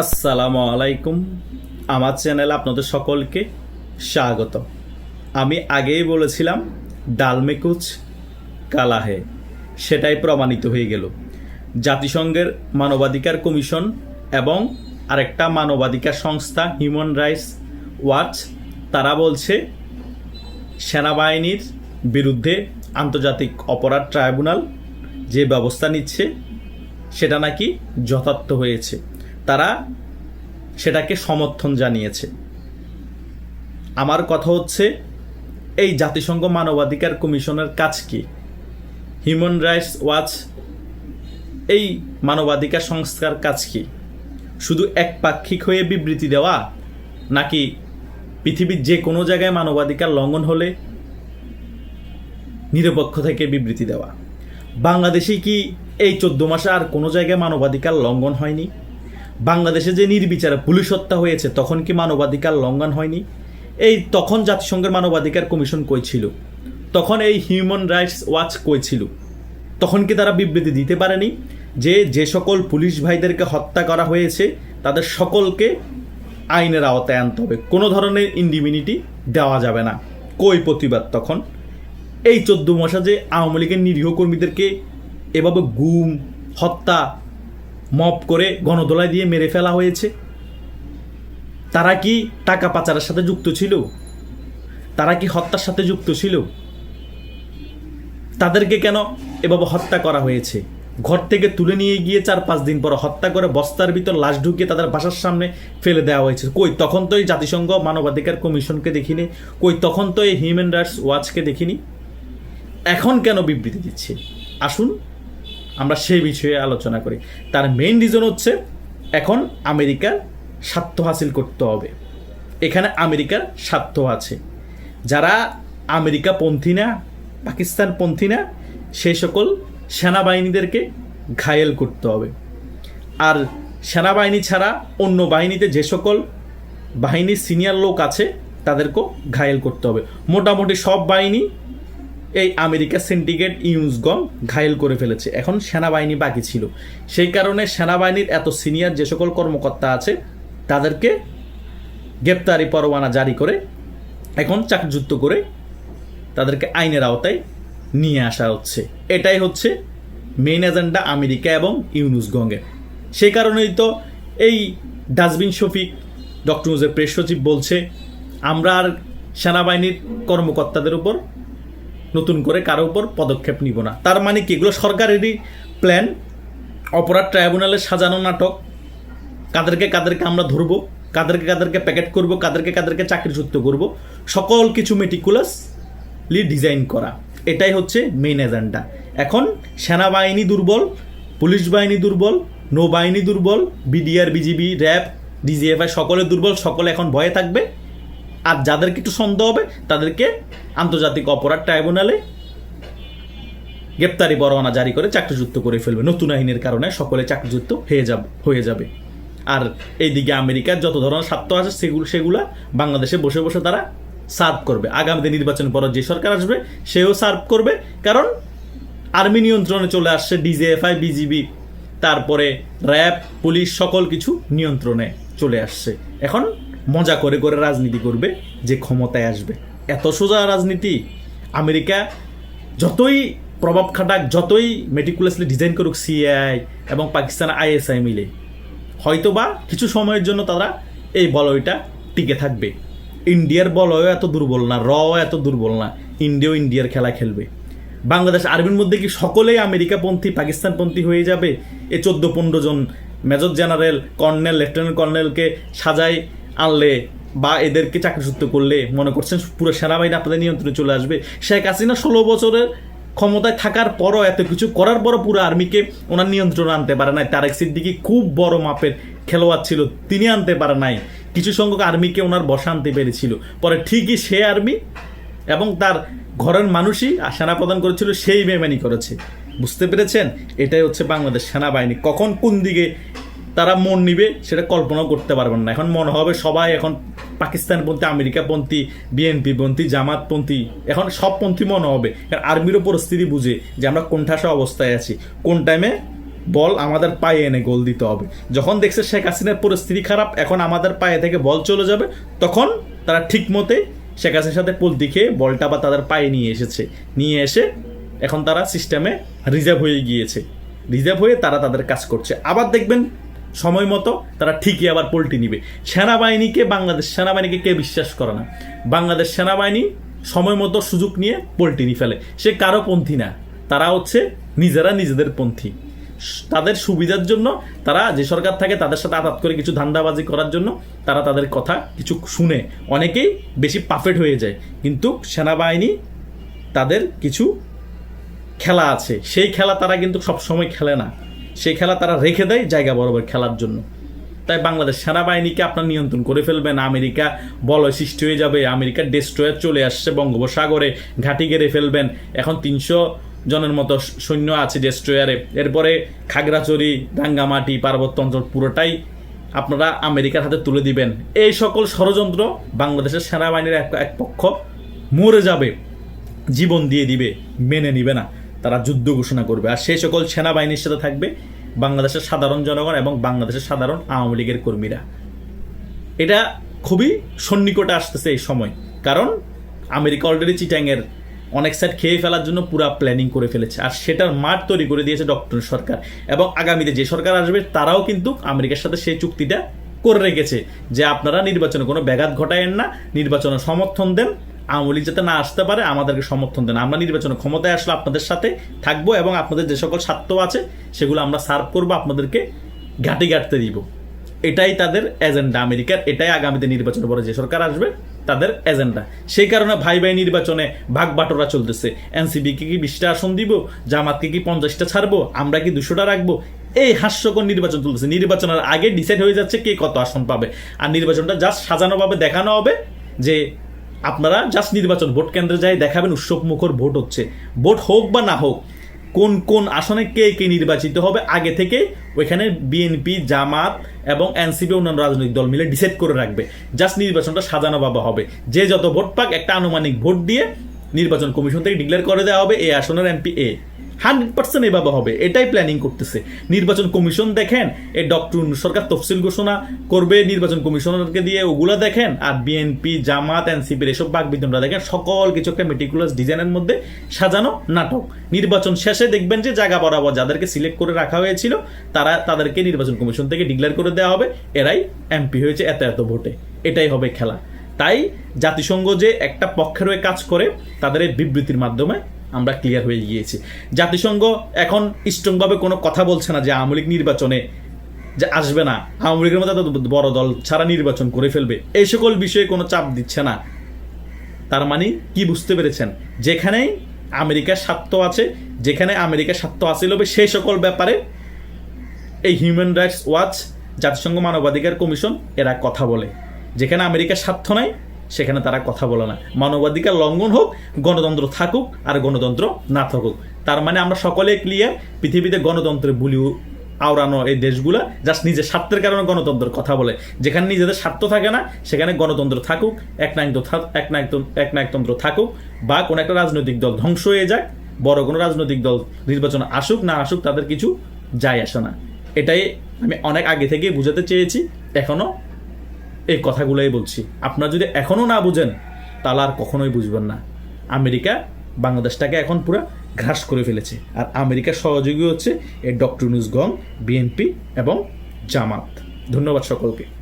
আসসালামু আলাইকুম। আমার চ্যানেলে আপনাদের সকলকে স্বাগত। আমি আগেই বলেছিলাম ডালমেকুচ কালাহে। সেটাই প্রমাণিত হয়ে গেল। জাতিসংঘের মানবাধিকার কমিশন এবং আরেকটা মানবাধিকার সংস্থা, হিউম্যান রাইটস ওয়াচ, তারা বলছে, সেনাবাহিনীর বিরুদ্ধে আন্তর্জাতিক অপরাধ ট্রাইব্যুনাল যে ব্যবস্থা নিচ্ছে, সেটা নাকি যথার্থ হয়েছে। তারা সেটাকে সমর্থন জানিয়েছে। আমার কথা হচ্ছে, এই জাতিসংঘ মানবাধিকার কমিশনের কাজ কি? হিউম্যান রাইটস ওয়াচ এই মানবাধিকার সংস্থার কাজ কি? শুধু একপাক্ষিক হয়ে বিবৃতি দেওয়া, নাকি পৃথিবীর যে কোনো জায়গায় মানবাধিকার লঙ্ঘন হলে নিরপেক্ষ থেকে বিবৃতি দেওয়া? বাংলাদেশে কি এই চোদ্দ মাসে আর কোনো জায়গায় মানবাধিকার লঙ্ঘন হয়নি? বাংলাদেশে যে নির্বিচারে পুলিশ হত্যা হয়েছে, তখন কি মানবাধিকার লঙ্ঘন হয়নি? এই তখন জাতিসংঘের মানবাধিকার কমিশন কই ছিল? তখন এই হিউম্যান রাইটস ওয়াচ কই ছিল? তখন কি তারা বিবৃতি দিতে পারেনি যে যে সকল পুলিশ ভাইদেরকে হত্যা করা হয়েছে, তাদের সকলকে আইনের আওতায় আনতে হবে? কোনো ধরনের ইন্ডিমিনিটি দেওয়া যাবে না। কই প্রতিবাদ তখন? এই চোদ্দ মাসে যে আওয়ামী লীগের নিরীহ কর্মীদেরকে এভাবে গুম, হত্যা মপ করে গণদোলায় দিয়ে মেরে ফেলা হয়েছে। তারা কি টাকা পাচারের সাথে যুক্ত ছিল? তারা কি হত্যার সাথে যুক্ত ছিল? তাদেরকে কেন এভাবে হত্যা করা হয়েছে? ঘর থেকে তুলে নিয়ে গিয়ে চার পাঁচ দিন পর হত্যা করে বস্তার ভিতর লাশ ঢুকিয়ে তাদের বাসার সামনে ফেলে দেওয়া হয়েছে। কই, তখন তো এই জাতিসংঘ মানবাধিকার কমিশনকে দেখিনি। কই, তখন তো এই হিউম্যান রাইটস ওয়াচকে দেখিনি। এখন কেন বিবৃতি দিচ্ছে? আসুন আমরা সেই বিষয়ে আলোচনা করি। তার মেইন রিজন হচ্ছে, এখন আমেরিকার স্বার্থ হাসিল করতে হবে। এখানে আমেরিকার স্বার্থ আছে। যারা আমেরিকা পন্থী না পাকিস্তান পন্থী না, সেই সকল সেনাবাহিনীদেরকে ঘায়েল করতে হবে। আর সেনাবাহিনী ছাড়া অন্য বাহিনীতে যে সকল বাহিনীর সিনিয়র লোক আছে, তাদেরকেও ঘায়েল করতে হবে। মোটামুটি সব বাহিনী এই আমেরিকা সিন্ডিকেট ইউজগম ঘায়েল করে ফেলেছে। এখন সেনাবাহিনী বাকি ছিল। সেই কারণে সেনাবাহিনীর এত সিনিয়র যে সকল কর্মকর্তা আছে, তাদেরকে গ্রেপ্তারি পরোয়ানা জারি করে এখন চাকরিযুক্ত করে তাদেরকে আইনের আওতায় নিয়ে আসা হচ্ছে। এটাই হচ্ছে মেইন এজেন্ডা আমেরিকা এবং ইউনুসগঙ্গের সেই কারণেই তো এই ডাস্টবিন শফিক, ডক্টর মুজের প্রেস সচিব বলছে, আমরা আর সেনাবাহিনীর কর্মকর্তাদের উপর নতুন করে কারও উপর পদক্ষেপ নিব না। তার মানে কি? এগুলো সরকারেরই প্ল্যান অপরাধ ট্রাইব্যুনালে সাজানো নাটক। কাদেরকে কাদেরকে আমরা ধরবো, কাদেরকে কাদেরকে প্যাকেট করব, কাদেরকে কাদেরকে চাকরিচ্যুত করব। সকল কিছু মেটিকুলাসলি ডিজাইন করা। এটাই হচ্ছে মেইন এজেন্ডা এখন সেনাবাহিনী দুর্বল, পুলিশ বাহিনী দুর্বল, নৌবাহিনী দুর্বল বিডিআর বিজিবি র্যাব ডিজিএফআই সকলে দুর্বল, সকলে এখন ভয়ে থাকবে। আর যাদেরকে একটু সন্দেহ হবে, তাদেরকে আন্তর্জাতিক অপরাধ ট্রাইব্যুনালে গ্রেপ্তারি পরোয়ানা জারি করে চাকরিযুক্ত করে ফেলবে। নতুন আইনের কারণে সকলে চাকরিযুক্ত হয়ে যাবে হয়ে যাবে। আর এইদিকে আমেরিকার যত ধরনের স্বার্থ আছে, সেগুলো, সেগুলা বাংলাদেশে বসে বসে তারা সার্ভ করবে। আগামীতে নির্বাচন পর যে সরকার আসবে, সেও সার্ভ করবে। কারণ আর্মি নিয়ন্ত্রণে চলে আসছে ডিজিএফআই, বিজিবি, তারপরে র্যাব, পুলিশ, সকল কিছু নিয়ন্ত্রণে চলে আসছে। এখন মজা করে করে রাজনীতি করবে যে ক্ষমতায় আসবে। এত সোজা রাজনীতি। আমেরিকা যতই প্রভাব খাটাক, যতই মেটিকুলাসলি ডিজাইন করুক সিআই এবং পাকিস্তান আইএসআই মিলে হয়তো বা কিছু সময়ের জন্য তারা এই বলয়টা টিকে থাকবে। ইন্ডিয়ার বলয় এত দুর্বল না র এত দুর্বল না, ইন্ডিয়াও ইন্ডিয়ার খেলা খেলবে। বাংলাদেশ আর্মির মধ্যে কি সকলেই আমেরিকাপন্থী, পাকিস্তানপন্থী হয়ে যাবে? এ চোদ্দ পনেরো জন মেজর জেনারেল, কর্নেল, লেফটেন্যান্ট কর্নেলকে সাজায় আনলে বা এদেরকে চাকরিচ্যুত করলে, মনে করছেন পুরো সেনাবাহিনী আপনাদের নিয়ন্ত্রণে চলে আসবে। শেখ হাসিনা ষোলো বছরের ক্ষমতায় থাকার পরও এত কিছু করার পরও পুরো আর্মিকে ওনার নিয়ন্ত্রণে আনতে পারে নাই। তারেক সিদ্দিকি খুব বড় মাপের খেলোয়াড় ছিল, তিনি আনতে পারে নাই। কিছু সংখ্যক আর্মিকে ওনার বসা আনতে পেরেছিল। পরে ঠিকই সে আর্মি এবং তার ঘরের মানুষই সেনা প্রদান করেছিল, সেই বেমানি করেছে। বুঝতে পেরেছেন? এটাই হচ্ছে বাংলাদেশ সেনাবাহিনী। কখন কোন দিকে তারা মন নিবে, সেটা কল্পনাও করতে পারবেন না। এখন মনে হবে সবাই এখন পাকিস্তানপন্থী, আমেরিকাপন্থী, বিএনপিপন্থী, জামাতপন্থী, এখন সব পন্থী মনে হবে। কারণ আর্মিরও পরিস্থিতি বুঝে যে আমরা কোনঠাসা অবস্থায় আছি। কোন টাইমে বল আমাদের পায়ে এনে গোল দিতে হবে। যখন দেখছে শেখ হাসিনার পরিস্থিতি খারাপ, এখন আমাদের পায়ে থেকে বল চলে যাবে, তখন তারা ঠিক মতে শেখ হাসিনার সাথে পোলতি খেয়ে বলটা বা তাদের পায়ে নিয়ে এসেছে। নিয়ে এসে এখন তারা সিস্টেমে রিজার্ভ হয়ে গিয়েছে। রিজার্ভ হয়ে তারা তাদের কাজ করছে। আবার দেখবেন সময় মতো তারা ঠিকই আবার পোল্টি নিবে। সেনাবাহিনীকে বাংলাদেশ সেনাবাহিনীকে কে বিশ্বাস করে না? বাংলাদেশ সেনাবাহিনী সময় মতো সুযোগ নিয়ে পোল্টি নিয়ে ফেলে। সে কারও পন্থী না। তারা হচ্ছে নিজেরা নিজেদের পন্থী। তাদের সুবিধার জন্য তারা যে সরকার থাকে তাদের সাথে আঘাত করে কিছু ধান্দাবাজি করার জন্য তারা তাদের কথা কিছু শুনে অনেকেই বেশি পারফেক্ট হয়ে যায়। কিন্তু সেনাবাহিনী তাদের কিছু খেলা আছে। সেই খেলা তারা কিন্তু সব সময় খেলে না। সেই খেলা তারা রেখে দেয় জায়গা বরাবর খেলার জন্য। তাই বাংলাদেশ সেনাবাহিনীকে আপনার নিয়ন্ত্রণ করে ফেলবেন। আমেরিকা বলয় সৃষ্টি হয়ে যাবে। আমেরিকার ডেস্ট্রয়ার চলে আসছে বঙ্গোপসাগরে, ঘাঁটি গেড়ে ফেলবেন। এখন তিনশো জনের মতো সৈন্য আছে ডেস্ট্রয়ারে এরপরে খাগড়াছড়ি, রাঙ্গামাটি, পার্বত্য অঞ্চল পুরোটাই আপনারা আমেরিকার হাতে তুলে দিবেন। এই সকল ষড়যন্ত্র বাংলাদেশের সেনাবাহিনীর এক পক্ষ মরে যাবে, জীবন দিয়ে দিবে, মেনে নিবে না। তারা যুদ্ধ ঘোষণা করবে। আর সেই সকল সেনাবাহিনীর সাথে থাকবে বাংলাদেশের সাধারণ জনগণ এবং বাংলাদেশের সাধারণ আওয়ামী লীগের কর্মীরা। এটা খুবই সন্নিকটে আসতেছে এই সময়। কারণ আমেরিকা অলরেডি চিটাংয়ের অনেক সাইড খেয়ে ফেলার জন্য পুরো প্ল্যানিং করে ফেলেছে। আর সেটার মাঠ তৈরি করে দিয়েছে ডক্টর সরকার। এবং আগামীতে যে সরকার আসবে, তারাও কিন্তু আমেরিকার সাথে সেই চুক্তিটা করে রেখেছে যে আপনারা নির্বাচনে কোনো ব্যাঘাত ঘটায়েন না, নির্বাচনে সমর্থন দেন। আওয়ামী লীগ যাতে না আসতে পারে, আমাদেরকে সমর্থন দেন। আমরা নির্বাচনে ক্ষমতায় আসলে আপনাদের সাথে থাকব এবং আপনাদের যে সকল স্বার্থ আছে, সেগুলো আমরা সার্ভ করব, আপনাদেরকে ঘাটি গাঁটতে দিব। এটাই তাদের এজেন্ডা আমেরিকার, এটাই আগামীতে নির্বাচনের পরে যে সরকার আসবে, তাদের এজেন্ডা। সেই কারণে ভাই ভাই নির্বাচনে ভাগ বাটোরা চলতেছে। এনসিবিকে কি বিশটা আসন দিব? জামাতকে কি পঞ্চাশটা ছাড়বো? আমরা কি দুশোটা রাখব? এই হাস্যকর নির্বাচন চলতেছে। নির্বাচনের আগে ডিসাইড হয়ে যাচ্ছে কে কত আসন পাবে। আর নির্বাচনটা জাস্ট সাজানোভাবে দেখানো হবে যে আপনারা জাস্ট নির্বাচন ভোট কেন্দ্রে যাই, দেখাবেন উৎসব মুখর ভোট হচ্ছে। ভোট হোক বা না হোক, কোন কোন আসনে কে কে নির্বাচিত হবে, আগে থেকে ওইখানে বিএনপি জামাত এবং এনসিপি অন্যান্য রাজনৈতিক দল মিলে ডিসাইড করে রাখবে। জাস্ট নির্বাচনটা সাজানো বাবা হবে। যে যত ভোট পাক, একটা আনুমানিক ভোট দিয়ে নির্বাচন কমিশন থেকে ডিক্লেয়ার করে দেওয়া হবে এই আসনের এমপি এ হান্ড্রেড পার্সেন্ট এভাবে হবে, এটাই প্ল্যানিং করতেছে। নির্বাচন কমিশন দেখেন, এই ডক্টর সরকার তফসিল ঘোষণা করবে, নির্বাচন কমিশনারকে দিয়ে ওগুলো দেখেন, আর বিএনপি জামাত এনসিপির এসব বাকবিতনরা দেখেন, সকল কিছু একটা মেটিকুলাস ডিজাইনের মধ্যে সাজানো নাটক। নির্বাচন শেষে দেখবেন যে জায়গা বরাবর যাদেরকে সিলেক্ট করে রাখা হয়েছিল, তারা তাদেরকে নির্বাচন কমিশন থেকে ডিক্লেয়ার করে দেওয়া হবে, এরাই এমপি হয়েছে এত এত ভোটে। এটাই হবে খেলা। তাই জাতিসংঘ যে একটা পক্ষের হয়ে কাজ করে, তাদের এই বিবৃতির মাধ্যমে আমরা ক্লিয়ার হয়ে গিয়েছি। জাতিসংঘ এখন স্ট্রংভাবে কোনো কথা বলছে না যে আওয়ামী লীগ নির্বাচনে যে আসবে না। আওয়ামী লীগের মধ্যে বড় দল ছাড়া নির্বাচন করে ফেলবে। এই সকল বিষয়ে কোনো চাপ দিচ্ছে না। তার মানে কি বুঝতে পেরেছেন? যেখানেই আমেরিকার স্বার্থ আছে, যেখানে আমেরিকার স্বার্থ হবে সেই সকল ব্যাপারে এই হিউম্যান রাইটস ওয়াচ জাতিসংঘ মানবাধিকার কমিশন, এরা কথা বলে। যেখানে আমেরিকার স্বার্থ নাই সেখানে তারা কথা বলে না। মানবাধিকার লঙ্ঘন হোক, গণতন্ত্র থাকুক আর গণতন্ত্র না থাকুক। তার মানে আমরা সকলে ক্লিয়ার পৃথিবীতে গণতন্ত্রের বুলি আওড়ানো এই দেশগুলা জাস্ট নিজের স্বার্থের কারণে গণতন্ত্রের কথা বলে। যেখানে নিজেদের স্বার্থ থাকে না, সেখানে গণতন্ত্র থাকুক এক নায়কতন্ত্র থাক- থাকুক বা কোনো একটা রাজনৈতিক দল ধ্বংস হয়ে যাক, বড় কোনো রাজনৈতিক দল নির্বাচন আসুক, না আসুক, তাদের কিছু যায় আসে না। এটাই আমি অনেক আগে থেকেই বুঝাতে চেয়েছি, এখনও এই কথাগুলোই বলছি। আপনারা যদি এখনও না বুঝেন, তাহলে আর কখনোই বুঝবেন না। আমেরিকা বাংলাদেশটাকে এখন পুরো ঘ্রাস করে ফেলেছে। আর আমেরিকার সহযোগী হচ্ছে এ ডক্টর নিউজ গং, বিএনপি এবং জামাত। ধন্যবাদ সকলকে।